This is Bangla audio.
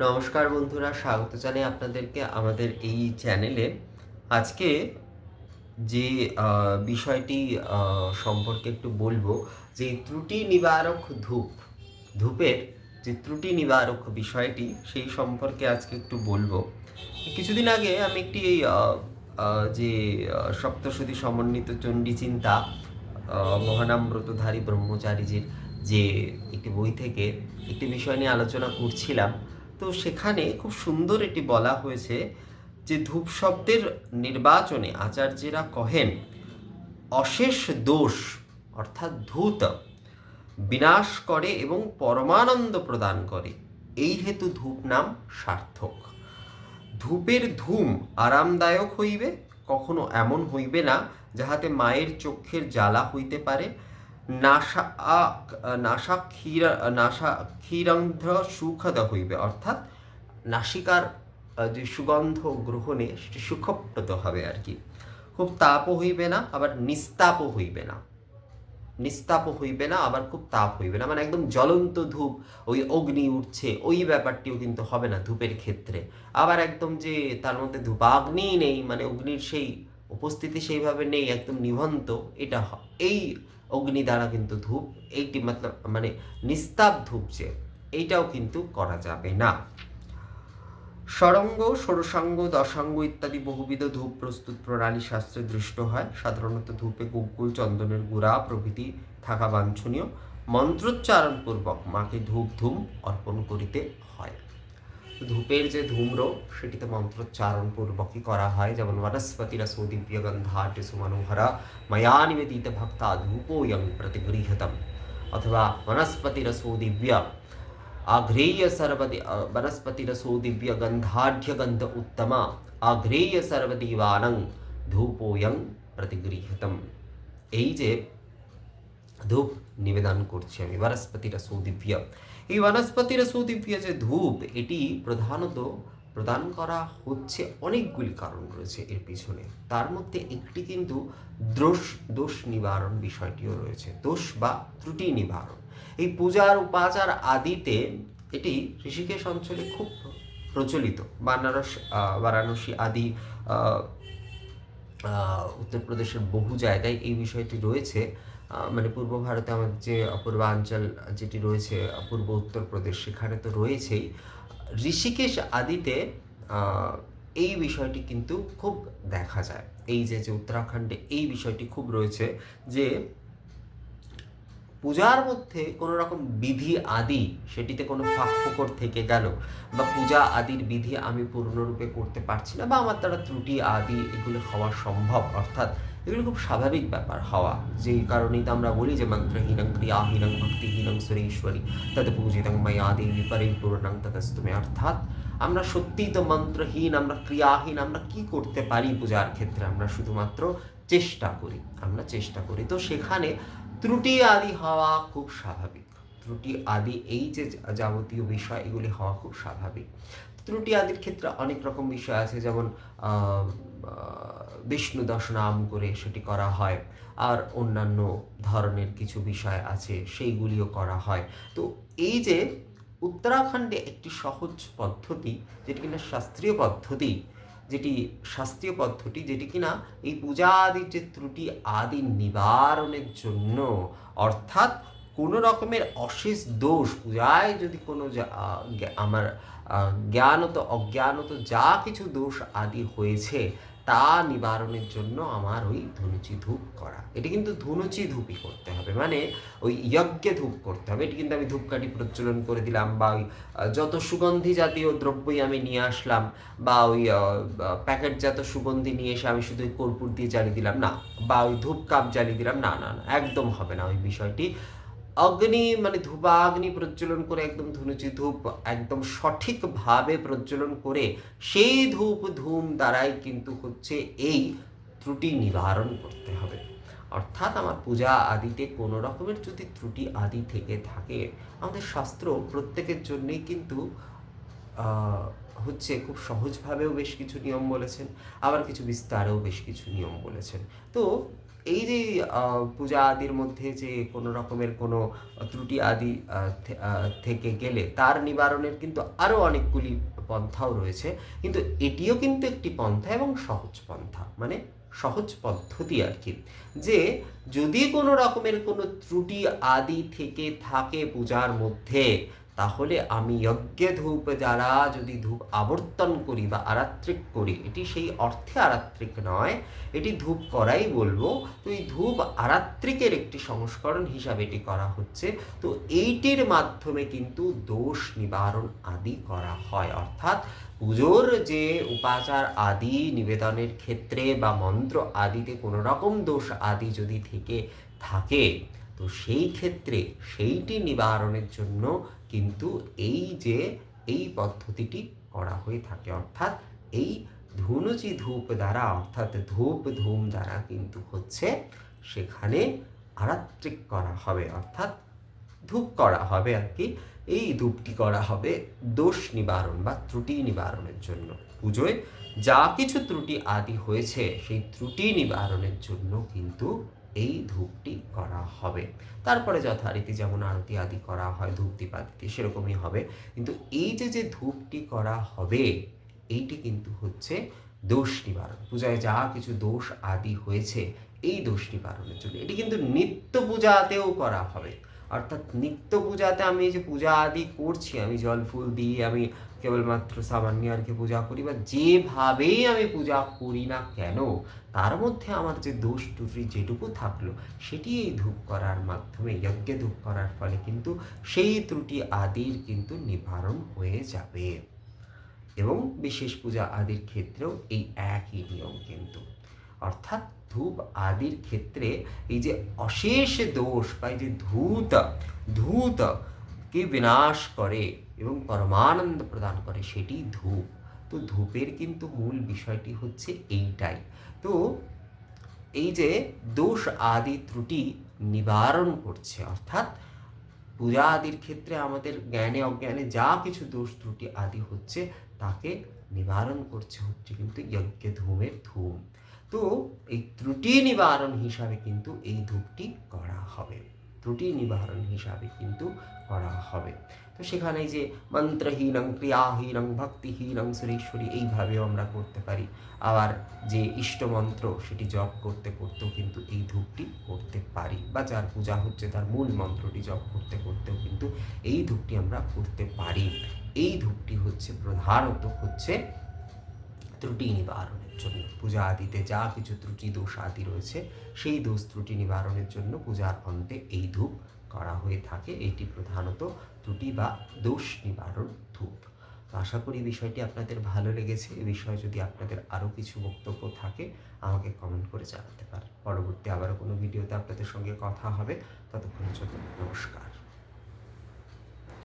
নমস্কার বন্ধুরা স্বাগত জানাই আপনাদেরকে আমাদের এই চ্যানেলে। আজকে যে বিষয়টি সম্পর্কে একটু বলব যে ত্রুটি নিবারক ধূপ ধূপের যে ত্রুটি নিবারক বিষয়টি সেই সম্পর্কে আজকে একটু বলব। কিছুদিন আগে আমি একটি যে আহ, সপ্তশতী সমন্বিত চণ্ডী চিন্তা আহ, মহানামব্রতধারী ব্রহ্মচারীজির যে একটি বই থেকে একটি বিষয় নিয়ে আলোচনা করছিলাম তো সেখানে খুব সুন্দর এটি বলা হয়েছে যে ধূপ শব্দের নির্বাচনে আচার্যেরা কহেন, অশেষ দোষ, অর্থাৎ ধূত, বিনাশ করে এবং পরমানন্দ প্রদান করে। এই হেতু ধূপ নাম সার্থক। ধূপের ধূম আরামদায়ক হইবে, কখনো এমন হইবে না যাহাতে মায়ের চক্ষের জ্বালা হইতে পারে নাসা নাসা ক্ষীর নাসা ক্ষীরন্ধ্র সুখদ হইবে। অর্থাৎ নাসিকার যে সুগন্ধ গ্রহণে সেটি সুখপ্রদ হবে আর কি। খুব তাপও হইবে না, আবার নিস্তাপও হইবে না। নিস্তাপ হইবে না, আবার খুব তাপ হইবে না। মানে একদম জ্বলন্ত ধূপ, ওই অগ্নি উঠছে, ওই ব্যাপারটিও কিন্তু হবে না ধূপের ক্ষেত্রে। আবার একদম যে তার মধ্যে ধূপাগ্নি নেই মানে অগ্নির সেই উপস্থিতি সেইভাবে নেই, একদম নিভন্ত, এটা এই অগ্নি দ্বারা কিন্তু ধূপ, এইটি মানে নিস্তাপ ধূপ যে, এইটাও কিন্তু করা যাবে না। ষড়ঙ্গ ষোড়শাঙ্গ দশাঙ্গ ইত্যাদি বহুবিধ ধূপ প্রস্তুত প্রণালী শাস্ত্রে দৃষ্ট হয়। সাধারণত ধূপে কুকুল চন্দনের গুড়া, প্রভৃতি থাকা বাঞ্ছনীয়। মন্ত্রোচ্চারণপূর্বক মাকে ধূপ ধূম অর্পণ করিতে হয়। ধূপের যে ধূম্র সেটিতে মন্ত্রোচ্চারণ পূর্বকই করা হয় যেমন বনস্পতিরা সৌদিব্য গন্ধাট্য সুমনোহরা ময়া নিবেদিত ভক্তা ধূপোয়ং প্রতিগৃহতম অথবা বনস্পতিরসো দিব্য আঘ্রেয় সর্বদি বনস্পতিরসো দিব্য গন্ধাঢ্য গন্ধ উত্তম আঘ্রেয় সর্বদিবানং ধূপোয়ং প্রতিগৃহতম এই যে ধূপ নিবেদন করছি আমি বনস্পতির সৌদিব্য এই বনস্পতির সৌদিব্য যে ধূপ, এটি প্রধানত প্রদান করা হচ্ছে অনেকগুলি কারণ রয়েছে এর পিছনে। তার মধ্যে একটি কিন্তু দোষ দোষ নিবারণ বিষয়টিও রয়েছে। দোষ বা ত্রুটি নিবারণ। এই পূজার উপাচার আদিতে এটি ঋষিকেশ অঞ্চলে খুব প্রচলিত। বানারস বারাণসী আদি উত্তরপ্রদেশের বহু জায়গায় এই বিষয়টি রয়েছে। মানে পূর্ব ভারতে আমাদের যে পূর্বাঞ্চল যেটি রয়েছে, পূর্ব উত্তরপ্রদেশ সেখানে তো রয়েছেই। ঋষিকেশ আদিতে এই বিষয়টি কিন্তু খুব দেখা যায়। এই যে যে উত্তরাখণ্ডে এই বিষয়টি খুব রয়েছে যে, পূজার মধ্যে কোনো রকম বিধি আদি সেটিতে কোনো ফাঁক ফোকর থেকে গেল বা পূজা আদির বিধি আমি পূর্ণরূপে করতে পারছি না বা আমার দ্বারা ত্রুটি আদি এগুলো হওয়া সম্ভব, অর্থাৎ এগুলো খুব স্বাভাবিক ব্যাপার হওয়া। যেই কারণেই তো আমরা বলি যে মন্ত্রহীনং ক্রিয়াহীনং ভক্তিহীনং সুরেশ্বরী তদ পূজিতং ময়া দেবী পরিপূর্ণং তদস্তুমে। অর্থাৎ আমরা সত্যিই তো মন্ত্রহীন, আমরা ক্রিয়াহীন, আমরা কি করতে পারি পূজার ক্ষেত্রে? আমরা শুধুমাত্র চেষ্টা করি, আমরা চেষ্টা করি। তো সেখানে ত্রুটি আদি হওয়া খুব স্বাভাবিক। ত্রুটি আদি এই যে যাবতীয় বিষয়, এগুলি হওয়া খুব স্বাভাবিক। ত্রুটি আদির ক্ষেত্রে অনেক রকম বিষয় আছে, যেমন বিষ্ণু দশনাম করে সেটি করা হয়। আর অন্যান্য ধরনের কিছু বিষয় আছে, সেইগুলিও করা হয়। তো এই যে উত্তরাখণ্ডে একটি সহজ পদ্ধতি, যেটি কিনা শাস্ত্রীয় পদ্ধতি, যেটি শাস্ত্রীয় পদ্ধতি, যেটি কিনা এই পূজা আদির যে ত্রুটি আদি নিবারণের জন্য, অর্থাৎ কোনো রকমের অশেষ দোষ, পূজায় যদি কোনো আমার জ্ঞানত, অজ্ঞানত যা কিছু দোষ আদি হয়েছে তা নিবারণের জন্য আমার ওই ধনুচি ধূপ করা। এটি কিন্তু ধনুচি ধূপই করতে হবে। মানে ওই যজ্ঞে ধূপ করতে হবে। এটি কিন্তু আমি ধূপকাঠি প্রচলন করে দিলাম বা ওই যত সুগন্ধি জাতীয় দ্রব্যই আমি নিয়ে আসলাম বা ওই প্যাকেটজাত সুগন্ধি নিয়ে এসে আমি শুধু ওই কর্পূর দিয়ে জ্বালিয়ে দিলাম, না। বা ওই ধূপ কাপ জ্বালিয়ে দিলাম, না না না, একদম হবে না ওই বিষয়টি। অগ্নি মানে ধূপাগ্নি প্রজ্বলন করে একদম ধনুচি ধূপ একদম সঠিকভাবে প্রজ্বলন করে সেই ধূপ ধূম দ্বারাই কিন্তু হচ্ছে এই ত্রুটি নিবারণ করতে হবে। অর্থাৎ আমার পূজা আদিতে কোনো রকমের যদি ত্রুটি আদি থেকে থাকে, আমাদের শাস্ত্র প্রত্যেকের জন্যেই কিন্তু হচ্ছে খুব সহজভাবেও বেশ কিছু নিয়ম বলেছেন, আবার কিছু বিস্তারেও বেশ কিছু নিয়ম বলেছেন। তো এই যে পূজা আদির মধ্যে যে কোনো রকমের কোনো ত্রুটি আদি থেকে গেলে তার নিবারণের কিন্তু আরও অনেকগুলি পন্থাও রয়েছে। কিন্তু এটিও কিন্তু একটি পন্থা এবং সহজ পন্থা মানে সহজ পদ্ধতি আর কি। যে, যদি কোনো রকমের কোনো ত্রুটি আদি থেকে থাকে পূজার মধ্যে তাহলে আমি যজ্ঞে ধূপ দ্বারা যদি ধূপ আবর্তন করি বা আরাত্রিক করি, এটি সেই অর্থে আরাত্রিক নয়, এটি ধূপ করাই বলব। তো এই ধূপ আরাত্রিকের একটি সংস্করণ হিসাবে এটি করা হচ্ছে। তো এইটির মাধ্যমে কিন্তু দোষ নিবারণ আদি করা হয়। অর্থাৎ পুজোর যে উপাচার আদি, নিবেদনের ক্ষেত্রে বা মন্ত্র আদিতে কোনো রকম দোষ আদি যদি থেকে থাকে তো সেই ক্ষেত্রে সেইটি নিবারণের জন্য কিন্তু এই যে এই পদ্ধতিটি করা হয়ে থাকে, অর্থাৎ এই ধুনুচি ধূপ দ্বারা, অর্থাৎ ধূপ ধূম দ্বারা কিন্তু হচ্ছে সেখানে আরাত্রিক করা হবে, অর্থাৎ ধূপ করা হবে আর কি। এই ধূপটি করা হবে দোষ নিবারণ বা ত্রুটি নিবারণের জন্য। পুজোয় যা কিছু ত্রুটি আদি হয়েছে, সেই ত্রুটি নিবারণের জন্য কিন্তু এই ধূপটি করা হবে। তারপরে যথারীতি যেমন আরতি আদি করা হয় ধূপ দীপাদিতে সেরকমই হবে। কিন্তু এই যে যে ধূপটি করা হবে, এইটি কিন্তু হচ্ছে দোষ নিবারণ। পূজায় যা কিছু দোষ আদি হয়েছে, এই দোষ নিবারণের জন্য। এটি কিন্তু নিত্য পূজাতেও করা হবে। অর্থাৎ নিত্য পূজাতে আমি যে পূজা আদি করছি, আমি জল ফুল দিয়ে আমি কেবলমাত্র সামান্য আর কি পূজা করি বা যেভাবেই আমি পূজা করি না কেন, তার মধ্যে আমার যে দোষ ত্রুটি যেটুকু থাকল, সেটি এই ধূপ করার মাধ্যমে, যজ্ঞে ধূপ করার ফলে কিন্তু সেই ত্রুটি আদির কিন্তু নিবারণ হয়ে যাবে। এবং বিশেষ পূজা আদির ক্ষেত্রেও এই একই নিয়ম কিন্তু। অর্থাৎ ধূপ আদির ক্ষেত্রে এই যে অশেষ দোষ বা এই যে ধূত ধূত কে বিনাশ করে এবং পরমানন্দ প্রদান করে সেটি ধূপ। তো ধূপের কিন্তু মূল বিষয়টি হচ্ছে এইটাই। তো এই যে দোষ আদি ত্রুটি নিবারণ করছে, অর্থাৎ পূজা আদির ক্ষেত্রে আমাদের জ্ঞানে, অজ্ঞানে যা কিছু দোষ ত্রুটি আদি হচ্ছে, তাকে নিবারণ করছে হচ্ছে কিন্তু ধূমের ধূম। তো এই ত্রুটি নিবারণ হিসাবে কিন্তু এই ধূপটি করা হবে। ত্রুটি নিবারণ হিসাবে কিন্তু করা হবে। তো সেখানে যে মন্ত্রহীনং, ক্রিয়াহীনং, ভক্তিহীনং, সুরেশ্বরী এইভাবেও আমরা করতে পারি। আবার যে ইষ্টমন্ত্র সেটি জপ করতে করতেও কিন্তু এই ধূপটি করতে পারি বা যার পূজা হচ্ছে তার মূল মন্ত্রটি জপ করতে করতেও কিন্তু এই ধূপটি আমরা করতে পারি। এই ধূপটি হচ্ছে প্রধানত হচ্ছে ত্রুটি নিবারণের জন্য। পূজা আদিতে যা কিছু ত্রুটি, দোষ আদি রয়েছে, সেই দোষ ত্রুটি নিবারণের জন্য পূজার অন্তে এই ধূপ করা হয়ে থাকে। এটি প্রধানত ত্রুটি বা দোষ নিবারণ ধূপ। আশা করি বিষয়টি আপনাদের ভালো লেগেছে। এ বিষয়ে যদি আপনাদের আরও কিছু বক্তব্য থাকে, আমাকে কমেন্ট করে জানাতে পারেন। পরবর্তী আবারও কোনো ভিডিওতে আপনাদের সঙ্গে কথা হবে। ততক্ষণের জন্য নমস্কার।